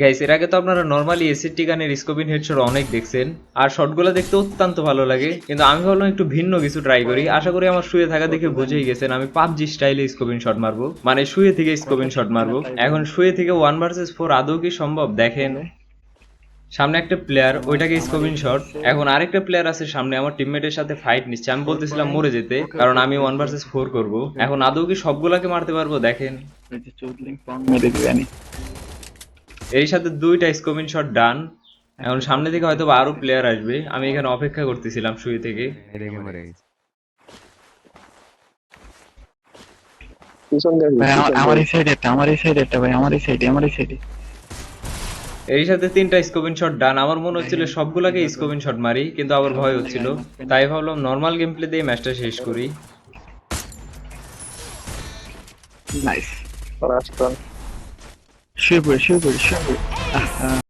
Guys এর আগে তো আপনারা নর্মালি এসিটি গানের স্কোপিন হেডশট অনেক দেখছেন, আর শটগুলো দেখতে অত্যন্ত ভালো লাগে, কিন্তু আমি ভাবলাম একটু ভিন্ন কিছু ট্রাই করি। আশা করি আমার শুয়ে থাকা দেখে বুঝেই গেছেন, আমি পাবজি স্টাইলে স্কোপিন শট মারবো। মানে শুয়ে থেকে স্কোপিন শট মারবো। এখন শুয়ে থেকে ওয়ান ভার্সেস ফোর আদৌ কি সম্ভব? দেখেন। সামনে একটা প্লেয়ার ওইটাকে স্কোপিং শট এখন আরেকটা প্লেয়ার আছে সামনে, আমার টিমমেটের সাথে ফাইট নিচ্ছে। আমি বলতেছিলাম মরে যেতে, কারণ আমি ওয়ান ভার্সেস ফোর করব। এখন আদৌ কি সবগুলাকে মারতে পারব? দেখেন। মেরে এর সাথে দুইটা স্কোপিং শট ডান এখন সামনে থেকে হয়তো আরও প্লেয়ার আসবে। আমি এখানে অপেক্ষা করতেছিলাম শুয়ে থেকে। এই সাথে তিনটা স্কোপিং শট ডান আমার মনে হচ্ছিল সবগুলাকে স্কোপিং শট মারি কিন্তু আবার ভয় হচ্ছিল। তাই ভাবলাম নর্মাল গেম প্লে দিয়ে ম্যাচটা শেষ করি। নাইস 血鬼血鬼血鬼啊啊。